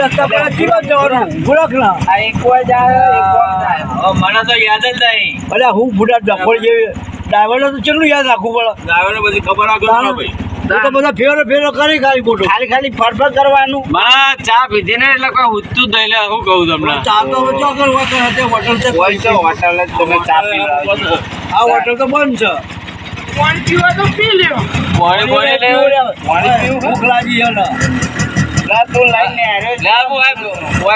રસ્તા પર ચીલો જવાનું ભૂલક આ એક જાય એક કોઈ જાય હવે મને તો યાદ જ નહીં. અરે હું બુઢા ડફોળ જેવી ડ્રાઈવરને તો કેટલું યાદ રાખવું પડે? ડ્રાઈવરને બધી ખબર આગળ ભાઈ. તો બધા ફેરો ફેરો કરી ખાલી ખોટું ખાલી ખાલી ફરફર કરવાનું. માં ચા પીધી ને એટલે કોઈ હુજતું જ નહીં. શું કહું તમને. ચા તો હોટલ છે. હોય હોટલ જ તમે ચા પીવડાવો છો. આ હોટલ તો બંધ છે. પાણી પીવા તો પી લ્યો. પાણી પાણી પાણી પીવું? ભૂખ લાગી છે ને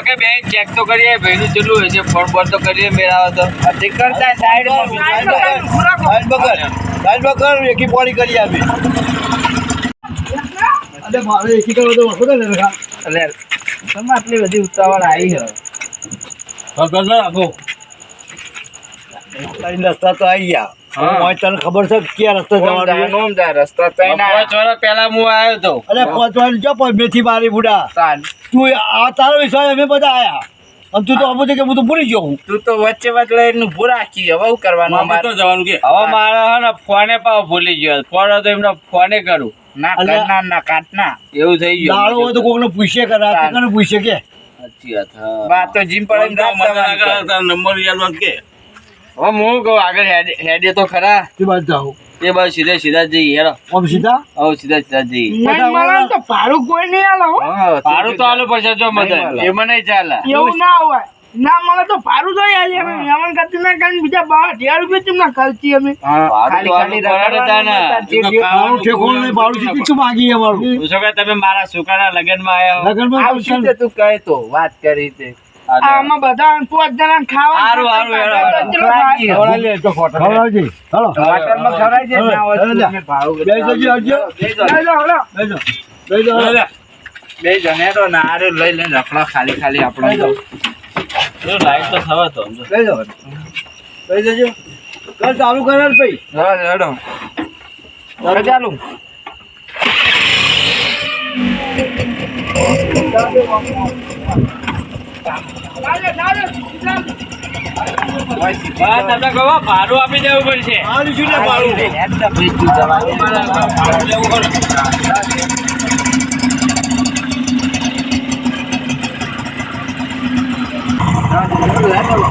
કે બે ચેક તો કરીએ ભાઈનું કેટલું હોય છે ફોન તો કરીએ મેળાવે તો. હજી કરતા સાઈડ બગર સાઈડ બગર એકી પાણી કરી આપી. અરે મારે એકી કરો તો ને રખા તમે આટલી બધી ઉતાવળ આવી વખત ના રાખો. તારી રસ્તા તો આવી ગયા. હા. તને ખબર છે કે ક્યાં રસ્તો જવાનો ઓમ જા રસ્તા તો પાંચ વર્ષ પહેલા હું આવ્યો તો. અરે પહોંચવાનું જો પણ મેથી બારી બુડા. તાન. તું આ તારો અમે બધા આયા. અને તું તો અમુક કે હું તો ભૂલી ગયો હું. તું તો વચ્ચે વચ્ચે રાખી હવે શું કરવાનું અમારે? જવાનું કે હવે મારે હે ને ફોને પાવ ભૂલી ગયો. ફોન હતો એમને ફોને કરું. ના ના કરના ના કાટના. એવું થઈ ગયું. દાડો હોય તો કોકને પૂછે કે રાતે પૂછે કે? સાચી વાત હા. તો જીમ પડે એમ રાખતા નંબર યાદ વાત કે હવે હું કહું આગળ હેડ હેડે તો ખરા. તે બાદ જાઓ. એ બસ સીધે સીધા જઈએ હેરો આમ સીધા? હવે સીધા સીધા જઈએ. બધા વાળા- હા, ભાડું તો આલો પડશે જો મને એ મને ચાલે. એવું ના હોય. ના મળે તો પારું તો યાર અમે મહેમાન કરતી ના કારણ બીજા બાર હજાર રૂપિયા તમને ખર્ચી અમે. હા, ભાડું તો તો ઠેકોણું નહીં, ભાડું શીખી શું માગી અમારું? તમે મારા સુકાના લગ્નમાં આવ્યા હો. લગનમાં માં આવશે તું કહે તો વાત કરી તે. આમાં બધા પાંચ જણા ખાવા હારું, હારું, હારું. ચલો ભાઈ. ખવડાવી લે ફોટો ખવડાવજે. હાલો. હોટલમાં ખવડાવી દે, ના હોય તો હાલો, તમે ભાડું બે આવજો. બેસી જણે તો ના હારે લઈ લઈને રખડા ખાલી ખાલી આપણે તો લાઈટ તો થવા તો. બેસી જજો. કર ચાલુ કરે ને ભાઈ હા, હેડો. ચાલુ Thank ચાલો. ભાડું આપી દેવું પડશે શું ભાડું?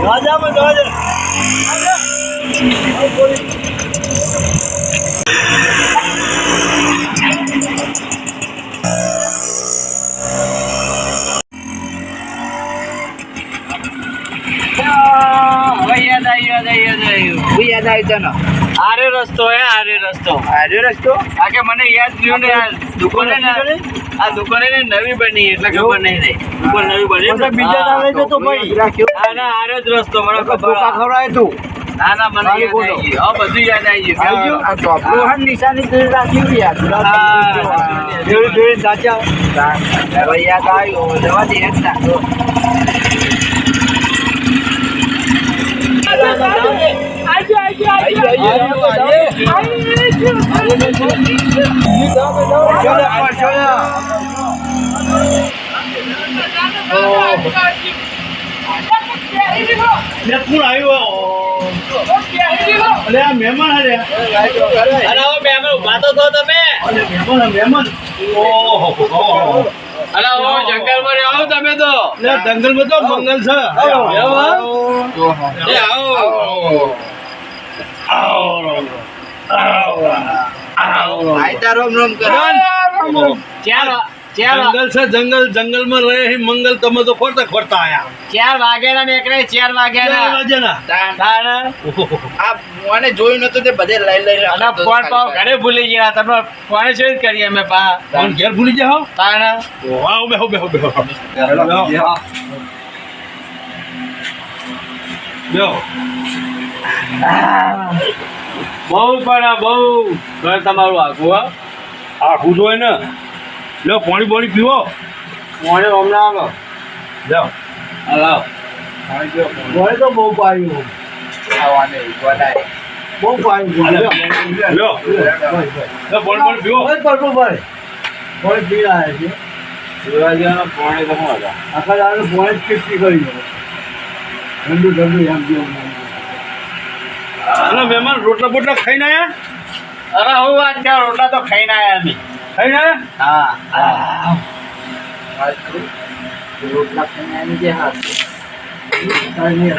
રાજામાં જવા દે. યાદ આવી યાદ આવ્યું હું યાદ આવી તને? આરે રસ્તો હે આરે રસ્તો. આર્યો રસ્તો? આ કે મને યાદ રહ્યું ને આ દુકાને આ દુકાને ને નવી બની એટલે ખબર નહીં રહી. દુકાન નવી બની મને બીજા ના લઈ જતો ભાઈ. આ ના આરે જ રસ્તો મને ખબર ખવડાય તું. ના ના મને ખાલી યાદ આવી ગયું. હવે બધું યાદ આવી ગયું. આ ચોપડું હા. નિશાની કરી રાખ્યું યાદ જોઈ જોઈ સાચા. યાદ આવ્યું જવા દે ના. આવજો, આવજો, આવજો. આવજો, આવજો. લે કોણ આવ્યો અરે આ મહેમાન મહેમાન મહેમાન ઓહો. અરે ઓ હો તમે તો. લે જંગલમાં તો મંગલ છે. આવો. એ આવો. રોમ કરો. ચાર ચાર જંગલ છે જંગલ જંગલમાં રહે મંગલ તમે તો ખોટા ખોટા આયા. ચાર વાગ્યાના નીકળે ચાર વાગ્યાના. વાગ્યાના. તાણ. આ મને જોયું નતું તે બધે લઈ લઈ અને ફોન પાવ ઘરે ભૂલી ગયા તમે ફોન જ કરીએ અમે પા. ફોન ઘેર ભૂલી જાઓ તાણ. વાવ બેહો બેહો બેહો બેહો બેહો બહુ પણ બહુ. ઘર તમારું આખું આખું જોઈ ને. લો પાણી પાણી પીવો. પાણી હમણાં આવો જાઓ હલાવ પાણી તો બહુ પાયું. બહુ પાયું લો. લો. પાણી પાણી પીવો. પાણી પાણી પી રહ્યા છે. શિવાજીનો પાણી તો શું હતા? આખા દાડો પાણી જ કરી દો ઠંડુ ઠંડુ એમ પીવું અને મહેમાન રોટલા બોટલા ખાઈને આયા? અરે હું વાત કર રોટલા તો ખાઈને આયા અમે. આયા હા હા. રોટલા ખાઈને આવી ગયા હાથ.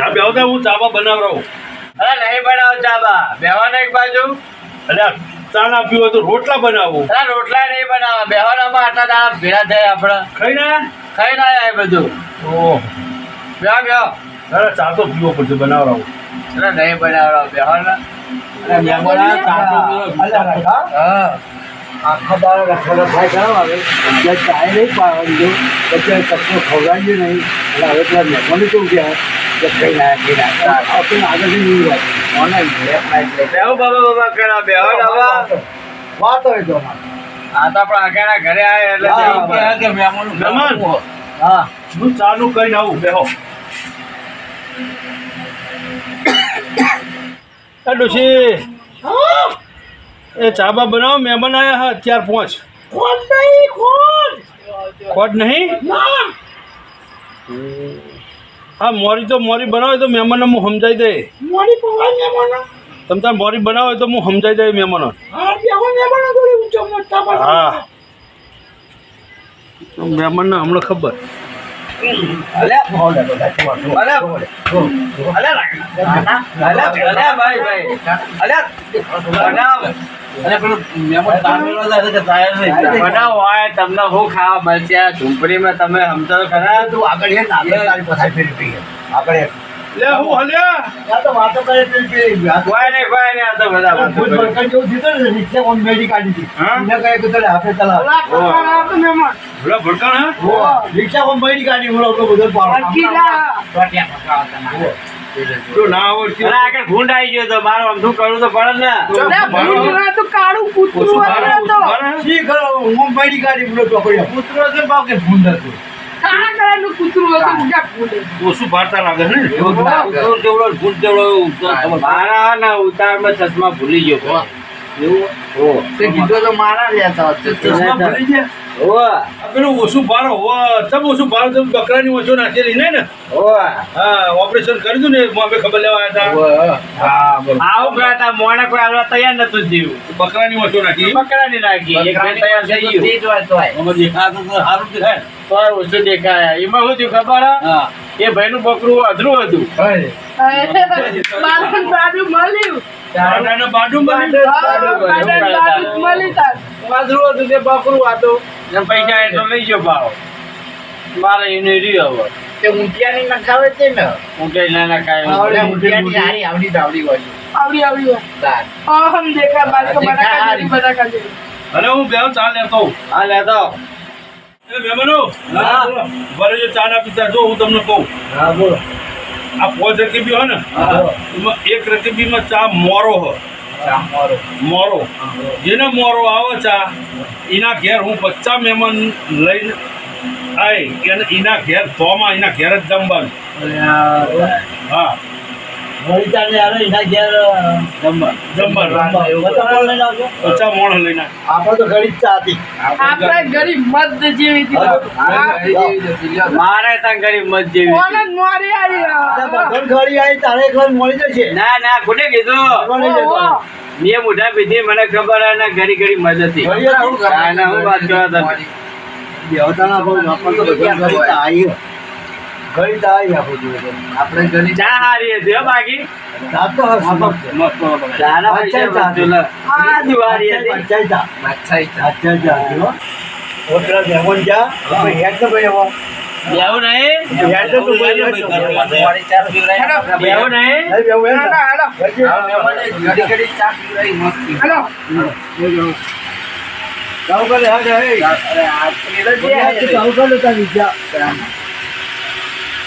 આ બે આવતા હું ચાબા બનાવરાવું. અરે નહીં બનાવો ચાબા. બેહવાના એક બાજુ? એટલે આ ચા ના પીવો તો રોટલા બનાવો. અરે રોટલા નહીં બનાવવા. બેહવાનામાં આટલા દાણા ભેળા થયા આપણા. ખાઈ ના ખાઈ ના જાય બધું. ઓહ. બેહો બેહો. અરે ચા તો પીવો પડશે બનાવરાવું. અરે નહીં બનાવવા બેહવાના. અરે મહેમાન આ ચાટો પીવો. હા. આખા દાડા રખડા. થાય કરવા આવે ત્યાં ચાય નહીં પાડવાની જો. પછી કચરો ખવડાવીએ નહીં. એટલે હવે પેલા મહેમાનો કેવું કહે? કે કઈ ના કઈ ના. આપણે આગળ નહીં વાત ઓનલાઈન બેહો બાબા બાબા કરા બેહો બાબા. વાત હોય તો આ તો આપણા આગળના ઘરે આવે એટલે કે મહેમાનો હા. હું. ચાનું કઈ આવું બેહો. એ ચાબા બનાવો મહેમાન આયા હા અત્યાર પહોંચ. કોણ નહીં કોણ ખોટ નહીં? હા મોરી તો મોરી બનાવે તો મહેમાનને હું સમજાઈ દે મને તમ તાર મોરી બનાવે તો હું સમજાઈ દે મહેમાનો હા. મહેમાનને હમણાં ખબર. અલ્યા ભાઈ ભાઈ. અલ્યા બનાવ પેલું મહેમાન તામેલો જાય કે તાયર નહીં. બનાવ હોય તમને શું ખાવા મળશે ઝૂંપડીમાં તમે સમજો ખરા તું આગળ આગળ તારી પાસે ફેરી પી આગળ લે હું હલ્યા આ તો વાતો કરે છે કે આ તો આ બધા વાતો ભૂત કરે. ભડકાઈ ને, રિક્ષા ઓન બેડી કાઢી હતી. હા? કહે કે તને હાથે. ઓલા આ તો મહેમાન ભલા ભડકાણ હા રિક્ષા ઓન બેડી કાઢી, હું લોકો બધો પાડો. જો ના આવડતી અરે આગળ ભૂંડ આવી ગયો તો મારે આમ શું તો પડે ને? ચોદા ભૂંડના તો કાળું કૂતરું હતું તો. શી કરો, ઓમ બેડી કાઢી, બોલો ચોકડીયા. કૂતરો છે બાપ કે ભૂંડ હતું. કાળા કલરનું કૂતરું હતું ઊંચા ભૂંડે. ઓછું ભાડતા લાગે ને? એવું જ લાગે. કૂતરો જેવડો ને ભૂંડ જેવડો મારા ને ઉતારમાં ચશ્મા ભૂલી ગયો ભાઈ. તે કીધું તો મારા જ ચશ્મા ભૂલી ગયા પેલું ઓછું ભાર તમ ઓછું ભારો તમે બકરાની ઓછો નાખેલી ને. હા. ઓપરેશન કરી દીધું ને ખબર લેવા આવ્યા હતા. આવું ગયા મોણે કોઈ હાલવા તૈયાર નતું જીવ બકરાની ઓછો નાખી. પકડાની નાખી. તૈયાર થઈ ગયું. તે જ હોય. તોય. આમાં દેખાતું સારું દેખાય. ને. ઓછું દેખાય. એમાં શું થયું ખબર? હે? હા. ભાઈ નું બકરું અધરું હતું પૈસા એટલો લઈ ગયો ભાવ. મારે એને રહ્યો હવે. તે ઊંટિયાની નખાવે છે ને? ના આવડે હું ઊંટિયાની હારી આવડી દાવડી હોય. આવડી આવડી હોય. તાર. અહમ દેખા હું બે ચા લેતો આ હા લેતો એ મહેમાનો ભલે જો ચા ના પીતા જો હું તમને કહું. હા, બોલો. આ પાંચ રકીબી હોય ને એમાં એક રકીબીમાં ચા મોરો હોય. મોરો. જેને મોરો આવે ચા એના ઘેર હું બચ્ચા મહેમાન લઈને આય એને ઘેર સોમાં એના ઘેર જ જમવાનું. હા. વળી ચાલે હારે એના ઘેર, અ, જમવાનું જમવાનું એવું તો કોણ લઈને આવજો? પચાસ મોણ લઈને આપણે તો ઘડી ચા હતી. આપણે ગરીબ. મત જેવી હતી. મારે ત્યાં ગરીબ મત જેવી કોને મોરી આવી? આ ઘડી આવી તારે એકલાને મળી જશે ના ના ખોટે કીધું. ફરવા નહીં જવાનું. મેં મોઢા પીધી મને ખબર ને ઘડી ઘડી મત હતી. ના હું વાત કરવા તમે. દેવતાના ભાવ આપણે તો બધા આવી. ઘડી દાઈ આપો તો. આપણે ઘડી ચા હારી છે બાકી. ચા તો. ચાના પૈસા અચ્છા, વસ્તુ લે. આ ચા. ચા, જો. જા. ભાઈ હેડ તો ભાઈ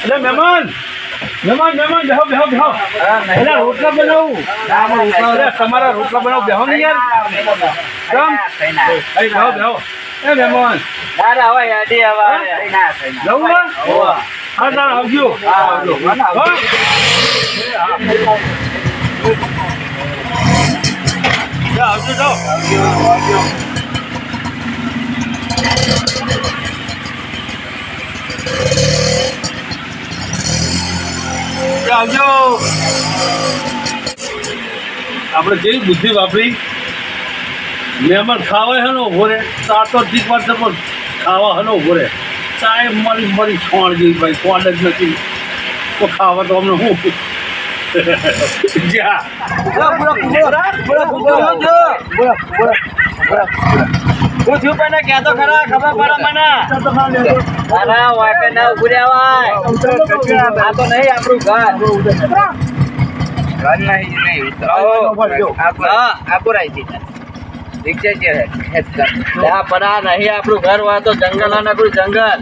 એટલે મહેમાન મહેમાન મહેમાન બેહો બેહો બેહો એટલે રોટલા બનાવું અરે તમારા રોટલા બનાવો બેહો ને યાર કેમ અહીં બેહો બેહો એ મહેમાન ના ના હવે હેડી હવે જવું હે? હા તાર આવજો આવજો હો? આપણે કેવી બુદ્ધિ વાપરી મહેમાન ખાવા હે ને ઊભો રે સાત તો પણ ખાવા હે ને ઊભો રે ચાય મારી મરી છોણ જેવી ભાઈ કોણ જ નથી તો ખાવા તો અમને હું જા હું છું પણ કહેતો ખરા ખબર પડે મને. અરે વાકે ના ઉભું રહેવાય આ તો નહીં આપણું ઘર. ઘર નહીં નહીં ઉતરો આપુરાય છે. રિક્ષા છે આ પણ આ નહીં આપણું ઘર હોય તો જંગલ અને જંગલ.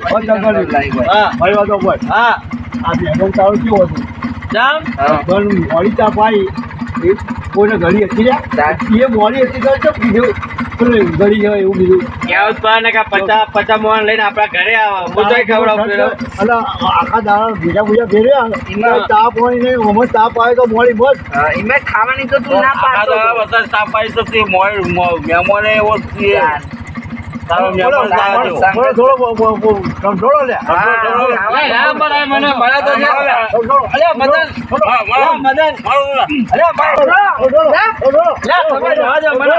હા હા. આ બેગમ તારો કેવો હતો? જામ. પણ મોડી ચા પાઈ કોઈને ઘડી હતી ને એ મોડી હતી તો કીધું? પેલું ઘડી જવાય એવું બીજું ક્યાં ઉત્પાદન ને કે પચાસ પચાસ મોહન લઈને આપણા ઘરે આવો. બધા તો એટલે આખા દાડા ભેજા ભૂજા ફેર્યા. એમાં- તાપ હોય ને અમે તાપ આવે તો મોડી બસ એમાં ખાવાની તો તું ના પાડતો. વધારે તાપ આવી તો તે મેમોને મહેમાન એવો થોડો થોડો કંટ્રોલ લે મને મળે તો અલ્યા મદન મદન અલ્યા ભાઈ મને